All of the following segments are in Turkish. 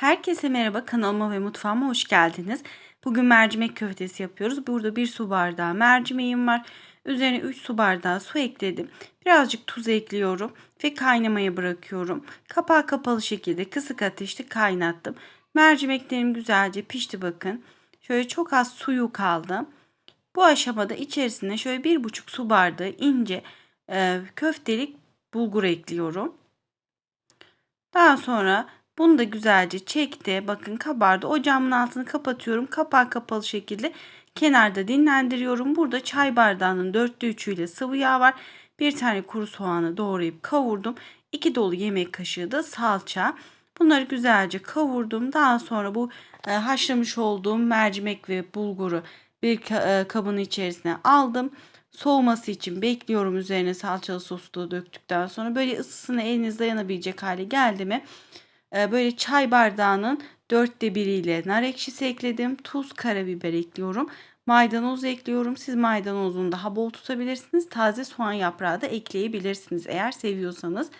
Herkese merhaba kanalıma ve mutfağıma hoş geldiniz. Bugün mercimek köftesi yapıyoruz. Burada bir su bardağı mercimeğim var. Üzerine 3 su bardağı su ekledim. Birazcık tuz ekliyorum ve kaynamaya bırakıyorum. Kapağı kapalı şekilde kısık ateşte kaynattım. Mercimeklerim güzelce pişti bakın. Şöyle çok az suyu kaldı. Bu aşamada içerisine şöyle bir buçuk su bardağı ince e, köftelik bulgur ekliyorum. Daha sonra bunu da güzelce çekti. Bakın kabardı. Ocağımın altını kapatıyorum. Kapağı kapalı şekilde kenarda dinlendiriyorum. Burada çay bardağının dörtte üçüyle sıvı yağ var. Bir tane kuru soğanı doğrayıp kavurdum. 2 dolu yemek kaşığı da salça. Bunları güzelce kavurdum. Daha sonra bu e, haşlamış olduğum mercimek ve bulguru bir e, kabın içerisine aldım. Soğuması için bekliyorum üzerine salçalı sosu da döktükten sonra böyle ısısına eliniz dayanabilecek hale geldi mi böyle çay bardağının dörtte biriyle nar ekşisi ekledim. Tuz, karabiber ekliyorum. Maydanoz ekliyorum. Siz maydanozunu daha bol tutabilirsiniz. Taze soğan yaprağı da ekleyebilirsiniz eğer seviyorsanız.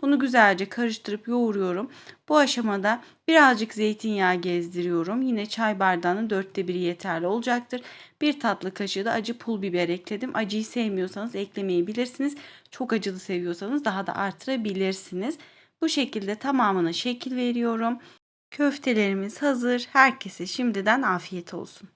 Bunu güzelce karıştırıp yoğuruyorum. Bu aşamada birazcık zeytinyağı gezdiriyorum. Yine çay bardağının dörtte biri yeterli olacaktır. Bir tatlı kaşığı da acı pul biber ekledim. Acıyı sevmiyorsanız eklemeyebilirsiniz. Çok acılı seviyorsanız daha da artırabilirsiniz. Bu şekilde tamamına şekil veriyorum. Köftelerimiz hazır. Herkese şimdiden afiyet olsun.